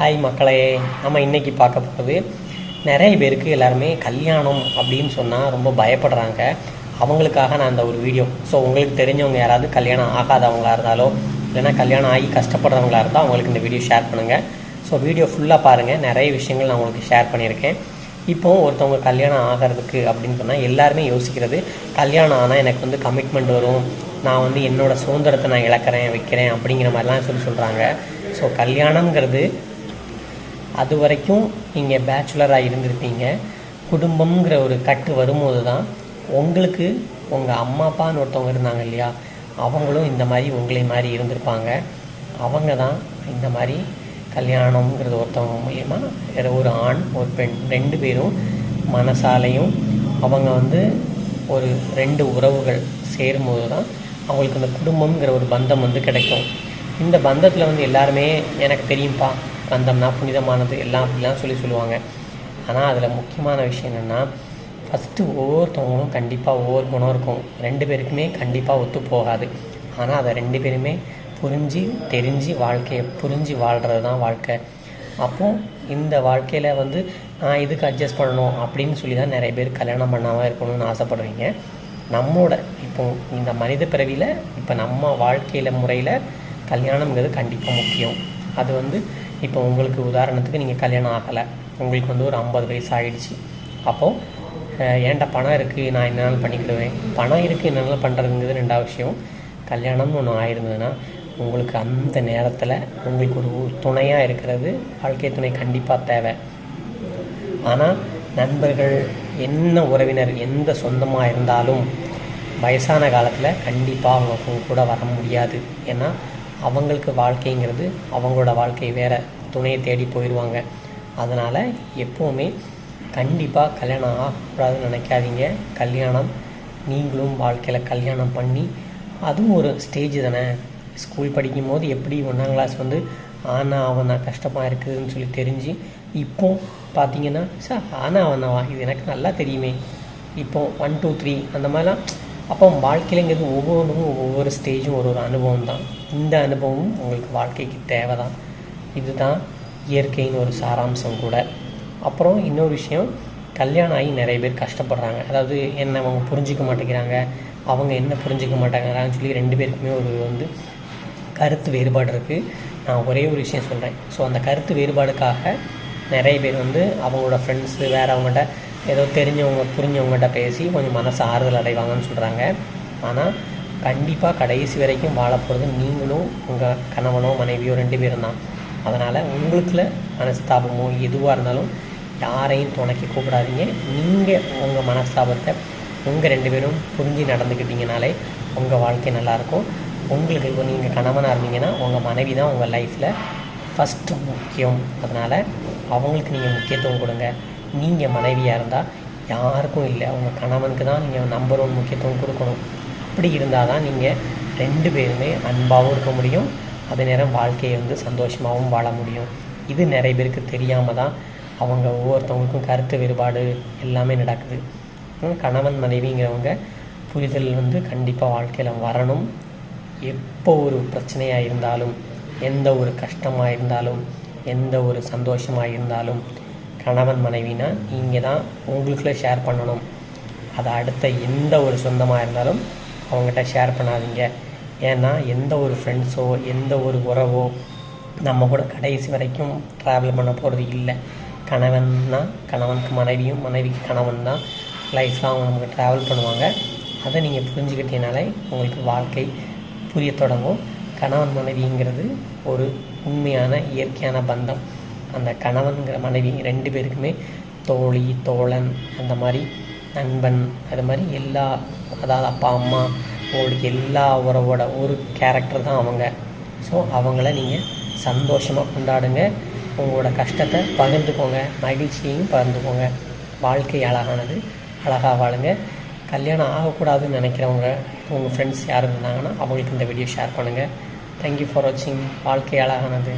Hi மக்களே நம்ம இன்றைக்கி பார்க்க போகிறது நிறைய பேருக்கு எல்லாருமே கல்யாணம் அப்படின்னு சொன்னால் ரொம்ப பயப்படுறாங்க. அவங்களுக்காக நான் அந்த ஒரு வீடியோ ஸோ உங்களுக்கு தெரிஞ்சவங்க யாராவது கல்யாணம் ஆகாதவங்களா இருந்தாலோ இல்லைன்னா கல்யாணம் ஆகி கஷ்டப்படுறவங்களா இருந்தால் அவங்களுக்கு இந்த வீடியோ ஷேர் பண்ணுங்கள் ஸோ வீடியோ ஃபுல்லாக பாருங்கள் நிறைய விஷயங்கள் நான் உங்களுக்கு ஷேர் பண்ணியிருக்கேன். இப்போ ஒருத்தவங்க கல்யாணம் ஆகிறதுக்கு அப்படின்னு சொன்னால் எல்லாருமே யோசிக்கிறது கல்யாணம் ஆனால் எனக்கு வந்து கமிட்மெண்ட் வரும். நான் வந்து என்னோடய சுதந்திரத்தை நான் இழக்கிறேன் வைக்கிறேன் அப்படிங்கிற மாதிரிலாம் சொல்லி சொல்கிறாங்க ஸோ கல்யாணங்கிறது அது வரைக்கும் நீங்கள் பேச்சுலராக இருந்திருப்பீங்க. குடும்பம்ங்கிற ஒரு கட்டு வரும்போது தான் உங்களுக்கு உங்கள் அம்மா அப்பான்னு ஒருத்தவங்க இருந்தாங்க இல்லையா அவங்களும் இந்த மாதிரி உங்களை மாதிரி இருந்திருப்பாங்க. அவங்க தான் இந்த மாதிரி கல்யாணம்ங்கிறது ஒருத்தவங்க மூலிமா வேற ஒரு ஆண் ஒரு பெண் ரெண்டு பேரும் மனசாலையும் அவங்க வந்து ஒரு ரெண்டு உறவுகள் சேரும்போது தான் அவங்களுக்கு அந்த குடும்பம்ங்கிற ஒரு பந்தம் வந்து கிடைக்கும். இந்த பந்தத்தில் வந்து எல்லாருமே எனக்கு தெரியும்ப்பா கந்தம்னா புனிதமானது எல்லாம் அப்படிலாம் சொல்லி சொல்லுவாங்க. ஆனால் அதில் முக்கியமான விஷயம் என்னென்னா ஃபஸ்ட்டு ஒவ்வொருத்தவங்களும் கண்டிப்பாக ஒவ்வொரு குணம் இருக்கும். ரெண்டு பேருக்குமே கண்டிப்பாக ஒத்து போகாது. ஆனால் அதை ரெண்டு பேருமே புரிஞ்சு தெரிஞ்சு வாழ்க்கையை புரிஞ்சு வாழ்கிறது தான் வாழ்க்கை. அப்போது இந்த வாழ்க்கையில் வந்து நான் இதுக்கு அட்ஜஸ்ட் பண்ணணும் அப்படின்னு சொல்லி தான் நிறைய பேர் கல்யாணம் பண்ணாமல் இருக்கணும்னு ஆசைப்படுறீங்க. நம்மளோட இப்போ இந்த மனித பிறவியில் இப்போ நம்ம வாழ்க்கையில் முறையில் கல்யாணங்கிறது கண்டிப்பாக முக்கியம். அது வந்து இப்போ உங்களுக்கு உதாரணத்துக்கு நீங்கள் கல்யாணம் ஆகலை. உங்களுக்கு வந்து ஒரு ஐம்பது வயசு ஆகிடுச்சு அப்போது ஏன்டா பணம் இருக்குது நான் என்னாலும் பண்ணிக்கிடுவேன்? பணம் இருக்குது என்னால் பண்ணுறதுங்கிறது ரெண்டாவது விஷயம். கல்யாணம்னு ஒன்று ஆயிருந்ததுன்னா உங்களுக்கு அந்த நேரத்தில் உங்களுக்கு ஒரு துணையாக இருக்கிறது வாழ்க்கை துணை கண்டிப்பாக தேவை. ஆனால் நண்பர்கள் என்ன உறவினர் எந்த சொந்தமாக இருந்தாலும் வயசான காலத்தில் கண்டிப்பாக அவங்க கூட வர முடியாது. ஏன்னா அவங்களுக்கு வாழ்க்கைங்கிறது அவங்களோட வாழ்க்கை வேறு. துணையை தேடி போயிடுவாங்க அதனால் எப்போவுமே கண்டிப்பாக கல்யாணம் ஆகக்கூடாதுன்னு நினைக்காதீங்க. கல்யாணம் நீங்களும் வாழ்க்கையில் கல்யாணம் பண்ணி அதுவும் ஒரு ஸ்டேஜ் தானே. ஸ்கூல் படிக்கும் போது எப்படி ஒன்றாம் கிளாஸ் வந்து ஆனா அவனா கஷ்டமாக இருக்குதுன்னு சொல்லி தெரிஞ்சு இப்போ பார்த்தீங்கன்னா சார் ஆனா அவனாவா இது எனக்கு நல்லா தெரியுமே. இப்போ ஒன் டூ த்ரீ அந்த மாதிரிலாம் அப்போ வாழ்க்கையிலங்கிறது ஒவ்வொன்றும் ஒவ்வொரு ஸ்டேஜும் ஒரு ஒரு அனுபவம் தான். இந்த அனுபவம் உங்களுக்கு வாழ்க்கைக்கு தேவை தான் இதுதான் இயற்கையின் ஒரு சாராம்சம் கூட. அப்புறம் இன்னொரு விஷயம் கல்யாணம் ஆகி நிறைய பேர் கஷ்டப்படுறாங்க. அதாவது என்ன அவங்க புரிஞ்சிக்க மாட்டேங்கிறாங்க. அவங்க என்ன புரிஞ்சிக்க மாட்டேங்கிறாங்கன்னு சொல்லி ரெண்டு பேருக்குமே ஒரு வந்து கருத்து வேறுபாடு இருக்குது நான் ஒரே ஒரு விஷயம் சொல்கிறேன் ஸோ அந்த கருத்து வேறுபாடுக்காக நிறைய பேர் வந்து அவங்களோட ஃப்ரெண்ட்ஸு வேறு அவங்கள்ட்ட ஏதோ தெரிஞ்சவங்க புரிஞ்சவங்ககிட்ட பேசி கொஞ்சம் மனசு ஆறுதல் அடைவாங்கன்னு சொல்கிறாங்க ஆனால் கண்டிப்பாக கடைசி வரைக்கும் வாழ போகிறது நீங்களும் உங்கள் கணவனோ மனைவியோ ரெண்டு பேரும் தான். அதனால் உங்களுக்குள்ள மனஸ்தாபமோ எதுவாக இருந்தாலும் யாரையும் துணைக்க கூப்பிடாதீங்க. நீங்கள் உங்கள் மனஸ்தாபத்தை உங்கள் ரெண்டு பேரும் புரிஞ்சு நடந்துக்கிட்டீங்கனாலே உங்கள் வாழ்க்கை நல்லாயிருக்கும். உங்களுக்கு இப்போ நீங்கள் கணவனாக இருந்தீங்கன்னா உங்கள் மனைவி தான் உங்கள் லைஃப்பில் ஃபஸ்ட்டு முக்கியம். அதனால் அவங்களுக்கு நீங்கள் முக்கியத்துவம் கொடுங்க. நீங்கள் மனைவியாக இருந்தால் யாருக்கும் இல்லை. உங்கள் கணவனுக்கு தான் நீங்கள் நம்பர் ஒன் முக்கியத்துவம் கொடுக்கணும். அப்படி இருந்தால் தான் நீங்கள் ரெண்டு பேருமே அன்பாகவும் இருக்க முடியும். அதே நேரம் வாழ்க்கையை வந்து சந்தோஷமாகவும் வாழ முடியும். இது நிறைய பேருக்கு தெரியாமல் தான் அவங்க ஒவ்வொருத்தவங்களுக்கும் கருத்து வேறுபாடு எல்லாமே நடக்குது. கணவன் மனைவிங்கிறவங்க புரிதல் வந்து கண்டிப்பாக வாழ்க்கையில் வரணும். எப்போ ஒரு பிரச்சனையாக இருந்தாலும் எந்த ஒரு கஷ்டமாக இருந்தாலும் எந்த ஒரு சந்தோஷமாக இருந்தாலும் கணவன் மனைவினா நீங்கள் தான் உங்களுக்குள்ளே ஷேர் பண்ணணும். அதை அடுத்த எந்த ஒரு சொந்தமாக இருந்தாலும் அவங்ககிட்ட ஷேர் பண்ணாதீங்க. ஏன்னா எந்த ஒரு ஃப்ரெண்ட்ஸோ எந்த ஒரு உறவோ நம்ம கூட கடைசி வரைக்கும் ட்ராவல் பண்ண போகிறது இல்லை. கணவன்னா கணவனுக்கு மனைவியும் மனைவிக்கு கணவன் தான் லைஃப்பில் அவங்க நமக்கு ட்ராவல் பண்ணுவாங்க. அதை நீங்கள் புரிஞ்சுக்கிட்டீங்கனாலே உங்களுக்கு வாழ்க்கை புரிய தொடங்கும். கணவன் மனைவிங்கிறது ஒரு உண்மையான இயற்கையான பந்தம். அந்த கணவன்கிற மனைவி ரெண்டு பேருக்குமே தோழி தோழன் அந்த மாதிரி நண்பன் அது மாதிரி எல்லா அதாவது அப்பா அம்மா உங்களுக்கு எல்லா உறவோட ஒரு கேரக்டர் தான் அவங்க. ஸோ அவங்கள நீங்கள் சந்தோஷமாக கொண்டாடுங்க. உங்களோட கஷ்டத்தை பகிர்ந்துக்கோங்க. மகிழ்ச்சியையும் பகிர்ந்துக்கோங்க. வாழ்க்கை அழகானது அழகாக வாழுங்க. கல்யாணம் ஆகக்கூடாதுன்னு நினைக்கிறவங்க உங்கள் ஃப்ரெண்ட்ஸ் யாரும் இருந்தாங்கன்னா அவங்களுக்கு இந்த வீடியோ ஷேர் பண்ணுங்கள் தேங்க்யூ ஃபார் வாட்சிங் வாழ்க்கை அழகானது.